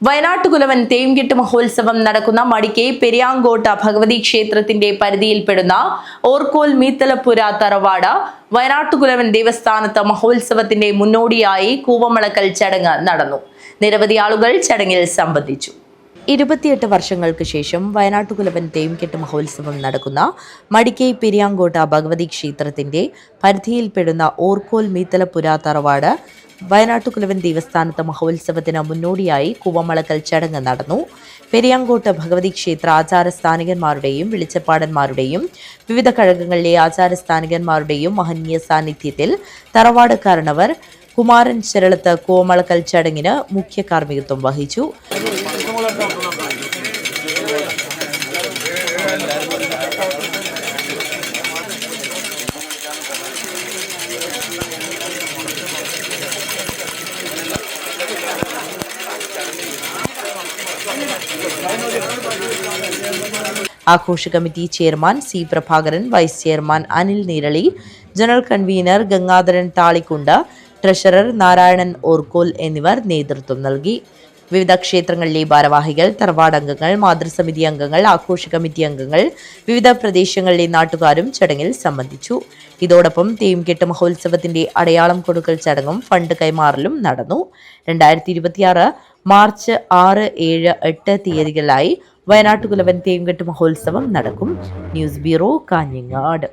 വയനാട്ടുകുലവൻ തേംകെട്ട് മഹോത്സവം നടക്കുന്ന മടിക്കൈ പെരിയാങ്കോട്ട ഭഗവതി ക്ഷേത്രത്തിന്റെ പരിധിയിൽപ്പെടുന്ന ഓർക്കോൽ മീത്തലപ്പുര തറവാട് വയനാട്ടുകുലവൻ ദേവസ്ഥാനത്ത് മഹോത്സവത്തിന്റെ മുന്നോടിയായി കൂവമളക്കൽ ചടങ്ങ് നടന്നു. നിരവധി ആളുകൾ ചടങ്ങിൽ സംബന്ധിച്ചു. ഇരുപത്തിയെട്ട് വർഷങ്ങൾക്ക് ശേഷം വയനാട്ടുകുലവൻ തേംകെട്ട് മഹോത്സവം നടക്കുന്ന മടിക്കൈ പെരിയാങ്കോട്ട ഭഗവതി ക്ഷേത്രത്തിന്റെ പരിധിയിൽപ്പെടുന്ന ഓർക്കോൽ മീത്തലപ്പുര തറവാട് വയനാട്ടുകുലവൻ ദേവസ്ഥാനത്ത് മഹോത്സവത്തിന് മുന്നോടിയായി കൂവമളക്കൽ ചടങ്ങ് നടന്നു. പെരിയാങ്കോട്ട് ഭഗവതി ക്ഷേത്ര ആചാരസ്ഥാനികന്മാരുടെയും വെളിച്ചപ്പാടന്മാരുടെയും വിവിധ കഴകങ്ങളിലെ ആചാരസ്ഥാനികന്മാരുടെയും മഹനീയ സാന്നിധ്യത്തിൽ തറവാട് കാരണവർ കുമാരൻ ശരളത്ത് കോമളക്കൽ ചടങ്ങിന് മുഖ്യ കാർമ്മികത്വം വഹിച്ചു. ആഘോഷ committee chairman C Prabhakaran vice chairman Anil Neerali general convener Gangadharan Thalikkund treasurer Narayanan Orkol എന്നിവർ നേതൃത്വം നൽകി. വിവിധ ക്ഷേത്രങ്ങളിലെ ഭാരവാഹികൾ തറവാട് അംഗങ്ങൾ മാതൃസമിതി അംഗങ്ങൾ ആഘോഷ കമ്മിറ്റി അംഗങ്ങൾ വിവിധ പ്രദേശങ്ങളിലെ നാട്ടുകാരും ചടങ്ങിൽ സംബന്ധിച്ചു. ഇതോടൊപ്പം തേംകെട്ട് മഹോത്സവത്തിന്റെ അടയാളം കൊടുക്കൽ ചടങ്ങും ഫണ്ട് കൈമാറലും നടന്നു. രണ്ടായിരത്തി മാർച്ച് ആറ് ഏഴ് എട്ട് തീയതികളിലായി വയനാട്ടുകുലവൻ തേങ്കെട്ട് മഹോത്സവം നടക്കും. News bureau Kanhangad.